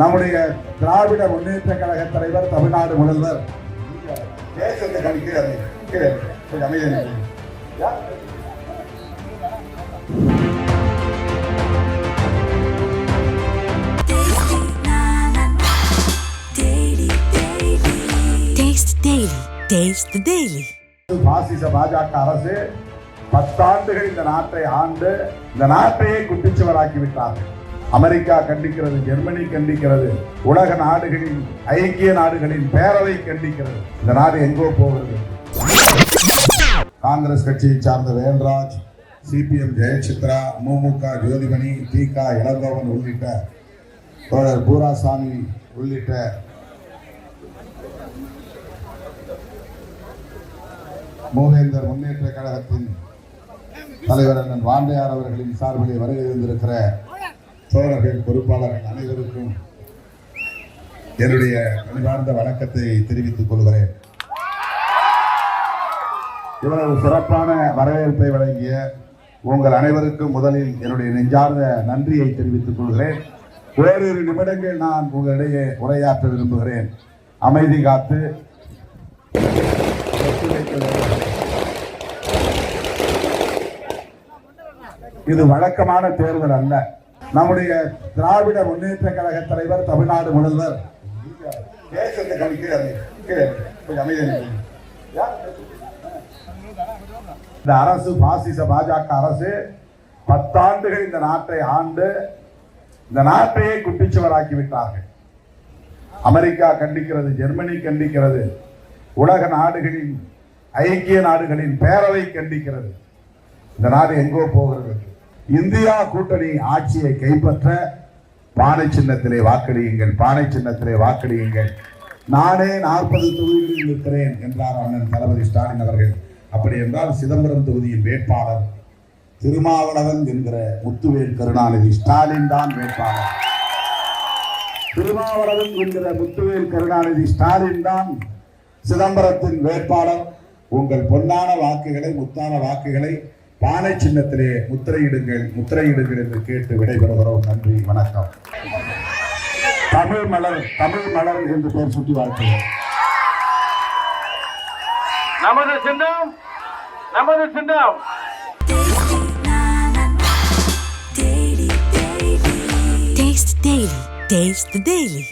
நம்முடைய திராவிட முன்னேற்ற கழக தலைவர் தமிழ்நாடு முதல்வர். தேசத்தை the Daily. பாசிச பாஜக அரசு பத்தாண்டுகள் இந்த நாட்டை ஆண்டு இந்த நாட்டையே குட்டிச்சுவராக்கி விட்டார்கள். அமெரிக்கா கண்டிக்கிறது ஜெர்மனி கண்டிக்கிறது உலக நாடுகளின் ஐக்கிய நாடுகளின் பேரவை கண்டிக்கிறது. இந்த நாடு எங்கோ போகிறது. காங்கிரஸ் கட்சியை சார்ந்த வேல்ராஜ் சிபிஎம் ஜெயசித்ரா முமுக ஜோதிமணி திக இளங்கோவன் உள்ளிட்ட தோழர் பூராசாமி உள்ளிட்ட மூவேந்தர் முன்னேற்ற கழகத்தின் தலைவர் அண்ணன் வாண்டையார் அவர்களின் சார்பிலே வருகை இருந்திருக்கிற தோழர்கள் பொறுப்பாளர்கள் அனைவருக்கும் என்னுடைய பணிவார்ந்த வணக்கத்தை தெரிவித்துக் கொள்கிறேன். இவ்வளவு சிறப்பான வரவேற்பை வழங்கிய உங்கள் அனைவருக்கும் முதலில் என்னுடைய நெஞ்சார்ந்த நன்றியை தெரிவித்துக் கொள்கிறேன். வேறொரு நிமிடங்கள் நான் உங்களிடையே உரையாற்ற விரும்புகிறேன். அமைதி காத்து. இது வழக்கமான தேர்தல் அல்ல. நம்முடைய திராவிட முன்னேற்ற கழக தலைவர் தமிழ்நாடு முதல்வர். தேசத்தை கணிக்கிறார் இந்த அரசு பாசிச பாஜக அரசு பத்தாண்டுகள் இந்த நாட்டை ஆண்டு இந்த நாட்டையே குட்டிச்சுவராக்கி விட்டார்கள். அமெரிக்கா கண்டிக்கிறது ஜெர்மனி கண்டிக்கிறது உலக நாடுகளின் ஐக்கிய நாடுகளின் பேரவை கண்டிக்கிறது. இந்த நாடு எங்கோ போகிறது. இந்தியா கூட்டணி ஆட்சியை கைப்பற்ற பானை சின்னத்திலே வாக்களியுங்கள் பானை சின்னத்திலே வாக்களியுங்கள். நானே நாற்பது தொகுதிகளில் இருக்கிறேன் என்றார் அண்ணன் தளபதி ஸ்டாலின் அவர்கள். அப்படி என்றால் சிதம்பரம் தொகுதியின் வேட்பாளர் திருமாவளவன் என்கிற முத்துவேல் கருணாநிதி ஸ்டாலின் தான் வேட்பாளர். திருமாவளவன் என்கிற முத்துவேல் கருணாநிதி ஸ்டாலின் தான் சிதம்பரத்தின் வேட்பாளர். உங்கள் பொன்னான வாக்குகளை முத்தான வாக்குகளை பானை சின்னத்திலே முத்திரையிடுங்கள் முத்திரையிடுங்கள் என்று கேட்டு விடைபெறுகிறோம் நன்றி வணக்கம் தமிழ் மலர் தமிழ் மலர் என்று பெயர் சுட்டி வாழ்த்துகிறேன் நமது சின்னம் நமது சின்னம் Taste Daily. Taste the Daily.